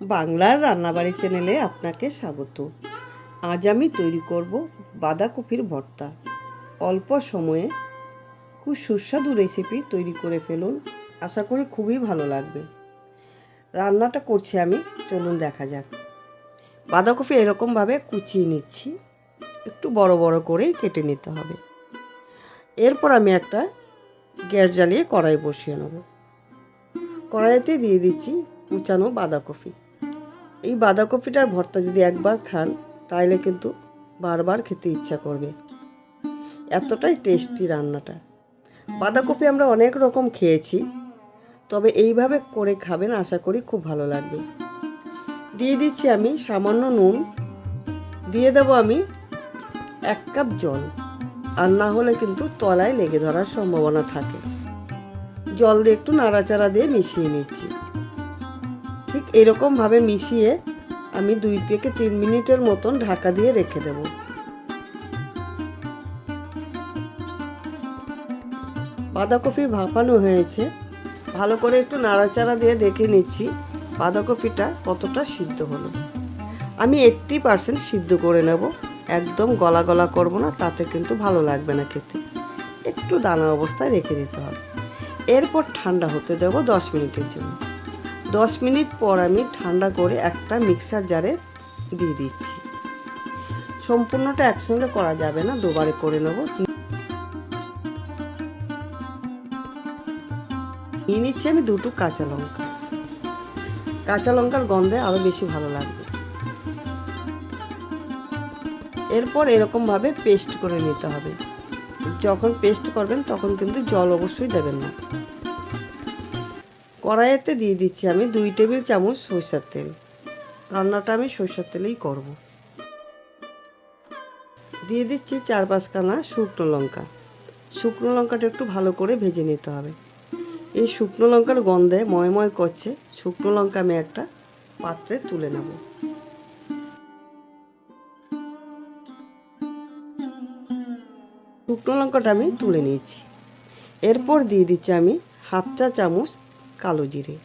বাংলার রান্নাবাড়ি চ্যানেলে আপনাকে স্বাগত। আজ আমি তৈরি করব বাঁধাকপির ভর্তা। অল্প সময়ে খুব সুস্বাদু রেসিপি তৈরি করে ফেলুন। আশা করি খুবই ভালো লাগবে। রান্নাটা করছি আমি, চলুন দেখা যাক। বাঁধাকপি এরকমভাবে কুচিয়ে নিচ্ছি। একটু বড় বড় করেই কেটে নিতে হবে। এরপর আমি একটা গ্যাস জ্বালিয়ে কড়াই বসিয়ে নেব। কড়াইতে দিয়ে দিচ্ছি কুচানো বাঁধাকপি। এই বাঁধাকপিটার ভর্তা যদি একবার খান তাহলে কিন্তু বারবার খেতে ইচ্ছা করবে। এতটাই টেস্টি রান্নাটা। বাঁধাকপি আমরা অনেক রকম খেয়েছি, তবে এইভাবে করে খাবেন আশা করি খুব ভালো লাগবে। দিয়ে দিচ্ছি আমি সামান্য নুন। দিয়ে দেবো আমি এক কাপ জল। আর না হলে কিন্তু তলায় লেগে ধরার সম্ভাবনা থাকে। জল দিয়ে একটু নাড়াচাড়া দিয়ে মিশিয়ে নিচ্ছি। ঠিক এরকমভাবে মিশিয়ে আমি দুই থেকে তিন মিনিটের মতন ঢাকা দিয়ে রেখে দেব। বাঁধাকপি ভাপানো হয়েছে। ভালো করে একটু নাড়াচাড়া দিয়ে দেখে নিচ্ছি বাঁধাকপিটা কতটা সিদ্ধ হলো। আমি এইট্টি পারসেন্ট সিদ্ধ করে নেব। একদম গলা গলা করব না, তাতে কিন্তু ভালো লাগবে না খেতে। একটু দানা অবস্থায় রেখে দিতে হবে। এরপর ঠান্ডা হতে দেব দশ মিনিটের জন্য। দশ মিনিট পর আমি ঠান্ডা করে একটা মিক্সার জারে দিয়ে দিচ্ছি। সম্পূর্ণটা একসঙ্গে করা যাবে না, দুবারে করে নেব। নিয়ে নিচ্ছি আমি দুটো কাঁচা লঙ্কা। কাঁচা লঙ্কার গন্ধে আরও বেশি ভালো লাগবে। এরপর এরকমভাবে পেস্ট করে নিতে হবে। যখন পেস্ট করবেন তখন কিন্তু জল অবশ্যই দেবেন না। কড়াইতে দিয়ে দিচ্ছি আমি দুই টেবিল চামচ সরষের তেল। রান্নাটা আমি সরষের তেলেই করব। দিয়ে দিচ্ছি চার পাঁচখানা শুকনো লঙ্কা। শুকনো লঙ্কাটা একটু ভালো করে ভেজে নিতে হবে। এই শুকনো লঙ্কার গন্ধে ময় ময় করছে, শুকনো লঙ্কা আমি একটা পাত্রে তুলে নেব। শুকনো লঙ্কাটা আমি তুলে নিয়েছি। এরপর দিয়ে দিচ্ছি আমি হাফ চা চামচ কালো জিরে।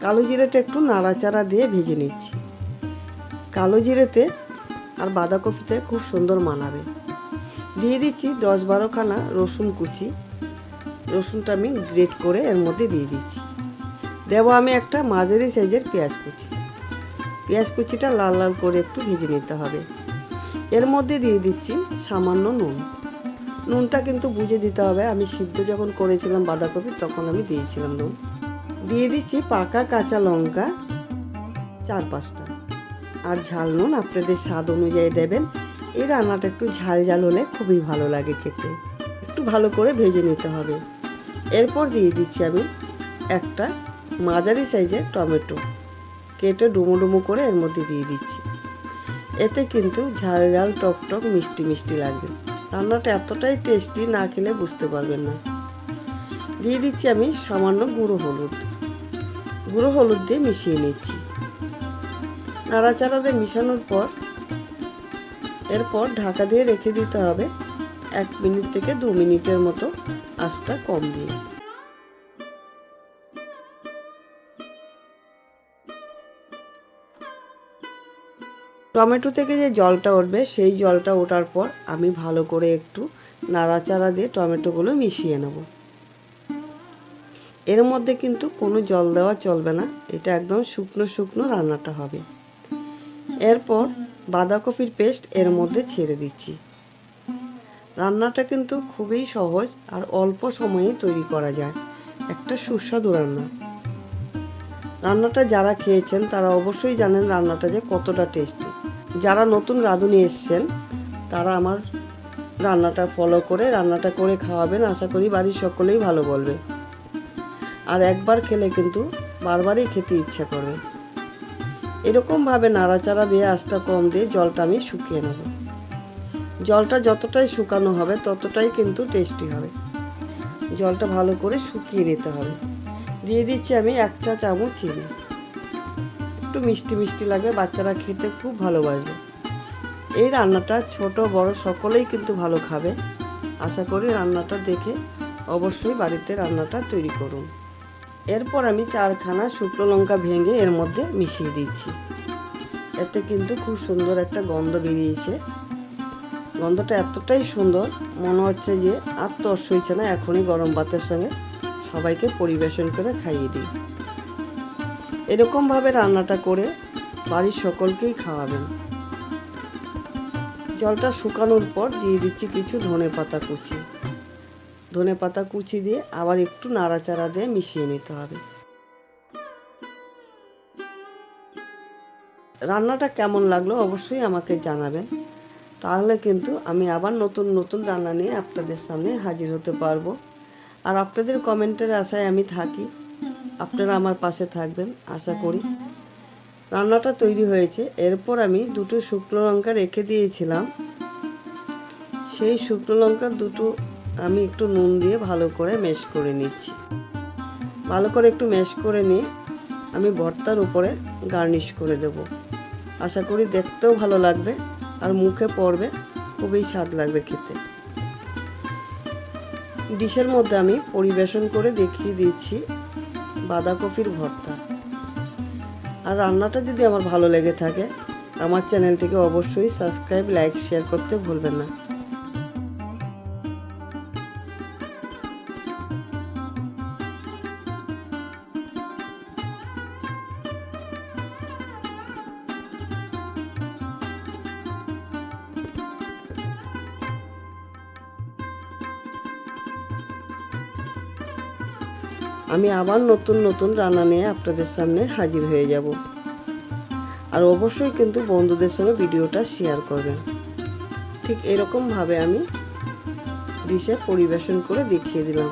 কালো জিরেটা একটু নাড়াচাড়া দিয়ে ভেজে নিচ্ছি। কালো জিরেতে আর বাঁধাকপিতে খুব সুন্দর মানাবে। দিয়ে দিচ্ছি দশ বারোখানা রসুন কুচি। রসুনটা আমি গ্রেট করে এর মধ্যে দিয়ে দিচ্ছি। দেব আমি একটা মাঝারি সাইজের পেঁয়াজ কুচি। পেঁয়াজ কুচিটা লাল লাল করে একটু ভেজে নিতে হবে। এর মধ্যে দিয়ে দিচ্ছি সামান্য নুন। নুনটা কিন্তু বুঝে দিতে হবে। আমি সিদ্ধ যখন করেছিলাম বাঁধাকপি, তখন আমি দিয়েছিলাম নুন। দিয়ে দিচ্ছি পাকা কাঁচা লঙ্কা, চার পাঁচটা। আর ঝাল নুন আপনাদের স্বাদ অনুযায়ী দেবেন। এই রান্নাটা একটু ঝাল ঝাল হলে খুবই ভালো লাগে খেতে। একটু ভালো করে ভেজে নিতে হবে। এরপর দিয়ে দিচ্ছি আমি একটা মাঝারি সাইজের টমেটো। কেটে ডুমো ডুমো করে এর মধ্যে দিয়ে দিচ্ছি। এতে কিন্তু ঝাল ঝাল টক টক মিষ্টি মিষ্টি লাগবে। রান্নাটা এতটাই টেস্টি না খেলে বুঝতে পারবেন না। দিয়ে দিচ্ছি আমি সামান্য গুঁড়ো হলুদ। গুঁড়ো হলুদ দিয়ে মিশিয়ে নিচ্ছি। নাড়াচাড়া দিয়ে মিশানোর পর, এরপর ঢাকা দিয়ে রেখে দিতে হবে এক মিনিট থেকে দু মিনিটের মতো আঁচটা কম দিয়ে। টমেটো থেকে যে জলটা উঠবে, সেই জলটা ওঠার পর আমি ভালো করে একটু নাড়াচাড়া দিয়ে টমেটোগুলো মিশিয়ে নেব। এর মধ্যে কিন্তু কোনো জল দেওয়া চলবে না, এটা একদম শুকনো শুকনো রান্নাটা হবে। এরপর বাঁধাকপির পেস্ট এর মধ্যে ছেড়ে দিচ্ছি। রান্নাটা কিন্তু খুবই সহজ আর অল্প সময়ে তৈরি করা যায়। একটা সুস্বাদু রান্না। রান্নাটা যারা খেয়েছেন তারা অবশ্যই জানেন রান্নাটা যে কতটা টেস্টি। যারা নতুন রাঁধুনি এসছেন, তারা আমার রান্নাটা ফলো করে, রান্নাটা করে খাওয়াবেন। আশা করি বাড়ির সকলেই ভালো বলবে। আর একবার খেলে কিন্তু বারবারই খেতে ইচ্ছা করবে। এরকমভাবে নাড়াচাড়া দিয়ে, আঁচটা কম দিয়ে জলটা আমি শুকিয়ে নেব। জলটা যতটাই শুকানো হবে, ততটাই কিন্তু টেস্টি হবে। জলটা ভালো করে শুকিয়ে নিতে হবে। দিয়ে দিচ্ছি আমি এক চা চামচ চিনি। একটু মিষ্টি মিষ্টি লাগবে, বাচ্চারা খেতে খুব ভালোবাসবে। এই রান্নাটা ছোট, বড় সকলেই কিন্তু ভালো খাবে। আশা করি রান্নাটা দেখে অবশ্যই বাড়িতে রান্নাটা তৈরি করুন। এরপর আমি চারখানা শুকনো লঙ্কা ভেঙে এর মধ্যে মিশিয়ে দিচ্ছি। এতে কিন্তু খুব সুন্দর একটা গন্ধ বেরিয়েছে। গন্ধটা এতটাই সুন্দর, মনে হচ্ছে যে আর তর সইছে না, এখনই গরম ভাতের সঙ্গে সবাইকে পরিবেশন করে খাইয়ে দিই। এরকমভাবে রান্নাটা করে বাড়ির সকলকেই খাওয়াবেন। জলটা শুকানোর পর দিয়ে দিচ্ছি কিছু ধনে পাতা কুচি। ধনে পাতা কুচি দিয়ে আবার একটু নাড়াচাড়া দিয়ে মিশিয়ে নিতে হবে। রান্নাটা কেমন লাগল অবশ্যই আমাকে জানাবেন। তাহলে কিন্তু আমি আবার নতুন নতুন রান্না নিয়ে আপনাদের সামনে হাজির হতে পারব। আর আপনাদের কমেন্টের আশায় আমি থাকি। আপনারা আমার পাশে থাকবেন, আশা করি। রান্নাটা তৈরি হয়েছে। এরপর আমি দুটো শুকনো লঙ্কা রেখে দিয়েছিলাম। সেই শুকনো লঙ্কার দুটো আমি একটু নুন দিয়ে ভালো করে ম্যাশ করে নিচ্ছি। ভালো করে একটু ম্যাশ করে নিয়ে আমি ভর্তার উপরে গার্নিশ করে দেব। আশা করি দেখতেও ভালো লাগবে আর মুখে পড়বে, খুবই স্বাদ লাগবে খেতে। ডিশের মধ্যে আমি পরিবেশন করে দেখিয়ে দিচ্ছি। বাঁধাকপির ভর্তা। আর রান্নাটা যদি আমার ভালো লেগে থাকে, আমার চ্যানেলটিকে অবশ্যই সাবস্ক্রাইব, লাইক, শেয়ার করতে ভুলবেন না। আমি আবার নতুন নতুন রান্না নিয়ে আপনাদের সামনে হাজির হয়ে যাব। আর অবশ্যই কিন্তু বন্ধুদের সঙ্গে ভিডিওটা শেয়ার করবেন। ঠিক এরকমভাবে আমি ডিশে পরিবেশন করে দেখিয়ে দিলাম।